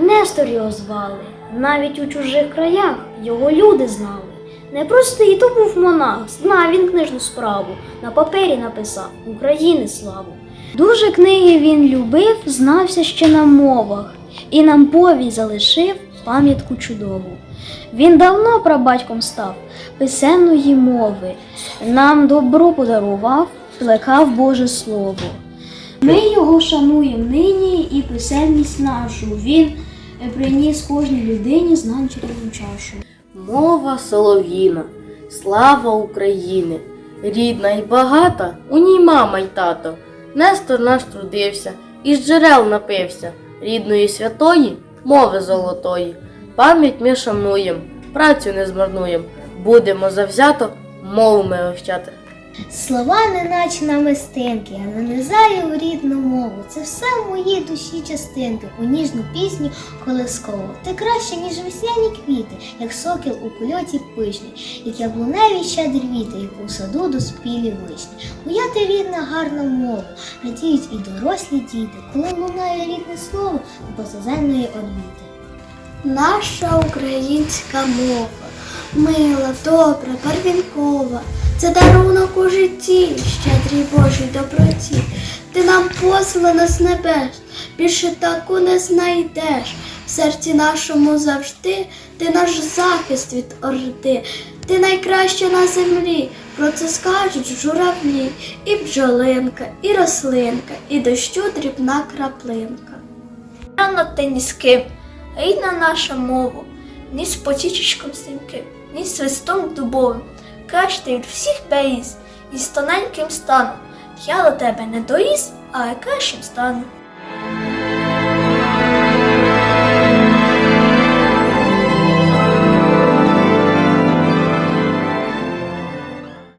Нестор його звали. Навіть у чужих краях його люди знали. Непростий то був монах, знав він книжну справу, на папері написав України славу. Дуже книги він любив, знався ще на мовах, і нам повій залишив пам'ятку чудову. Він давно прабатьком став писемної мови, нам добро подарував, плекав Боже Слово. Ми його шануємо нині і писемність нашу. Він е, приніс кожній людині знань чарівну чашу. Мова солов'їна, слава України, рідна й багата, у ній мама й тато. Нестор наш трудився, із джерел напився, рідної святої, мови золотої. Пам'ять ми шануєм, працю не змарнуєм, будемо завзято мову ми вивчати. Слова неначе намистинки, я нанизаю в рідну мову. Це все в моїй душі частинки, у ніжну пісню колискову. Ти краще, ніж весняні квіти, як сокіл у польоті пишний, як яблуневі щедрі віти, як у саду доспілі вишні. Моя ти рідна гарна мова, радіють і дорослі діти, коли лунає рідне слово позаземної орбіти. Наша українська мова, мила, добра, барвінкова, це дарунок у житті, щедрій Божій доброті. Ти нам послана з небес, більше таку не знайдеш. В серці нашому завжди ти наш захист від орди. Ти найкраща на землі, про це скажуть журавлі, і бджолинка, і рослинка, і дощу дрібна краплинка. Рано ти ні з ким, рідна наша мова, ні з потічечком стрімким, ні свистом дубовим. Краще від всіх беріз, і з тоненьким станом. Я до тебе не доїз, але кращим стану.